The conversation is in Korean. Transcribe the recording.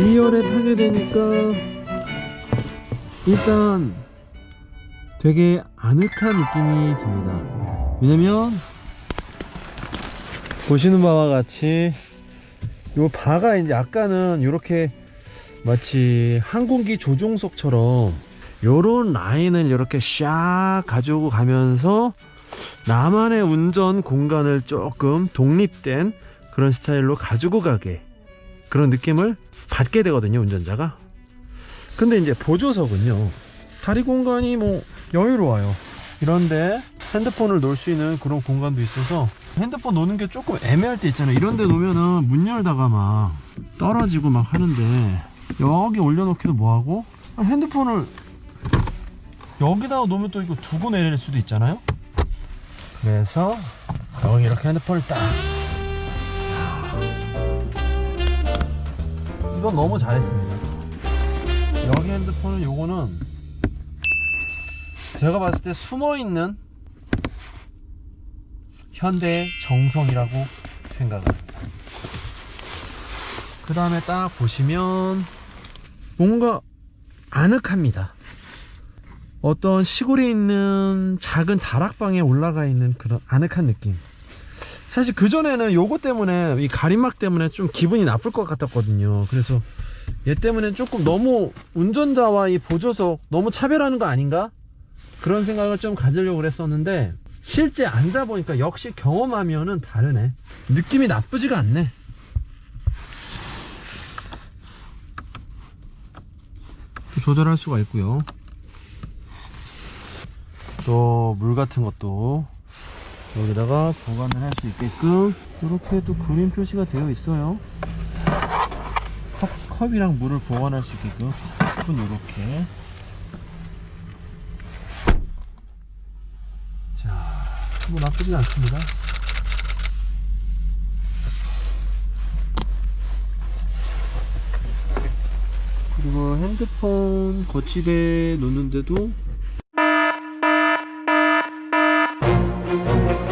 오랜만에 타게 되니까 일단 되게 아늑한 느낌이 듭니다. 왜냐면 보시는 바와 같이 요 바가 이제 아까는 이렇게 마치 항공기 조종석처럼 요런 라인을 이렇게 샥 가지고 가면서 나만의 운전 공간을 조금 독립된 그런 스타일로 가지고 가게 그런 느낌을 받게 되거든요 운전자가. 근데 이제 보조석은요 다리 공간이 뭐 여유로워요. 이런데 핸드폰을 놓을 수 있는 그런 공간도 있어서 핸드폰 놓는 게 조금 애매할 때 있잖아요. 이런 데 놓으면은 문 열다가 막 떨어지고 막 하는데 여기 올려놓기도 뭐하고 아, 핸드폰을 여기다가 놓으면 또 이거 두고 내릴 수도 있잖아요. 그래서 여기 이렇게 핸드폰을 딱 이건 너무 잘했습니다. 여기 핸드폰은 요거는 제가 봤을 때 숨어있는 현대의 정성이라고 생각합니다. 그 다음에 딱 보시면 뭔가 아늑합니다. 어떤 시골에 있는 작은 다락방에 올라가 있는 그런 아늑한 느낌 사실 그전에는 요거 때문에 이 가림막 때문에 좀 기분이 나쁠 것 같았거든요. 그래서 얘 때문에 조금 너무 운전자와 이 보조석 너무 차별하는 거 아닌가? 그런 생각을 좀 가지려고 그랬었는데 실제 앉아보니까 역시 경험하면은 다르네. 느낌이 나쁘지가 않네. 또 조절할 수가 있고요. 또 물 같은 것도 여기다가 보관을 할 수 있게끔 이렇게 또 그림 표시가 되어 있어요. 컵, 컵이랑 물을 보관할 수 있게끔 컵은 이렇게. 자, 뭐 나쁘진 않습니다. 그리고 핸드폰 거치대에 놓는데도 Thank you.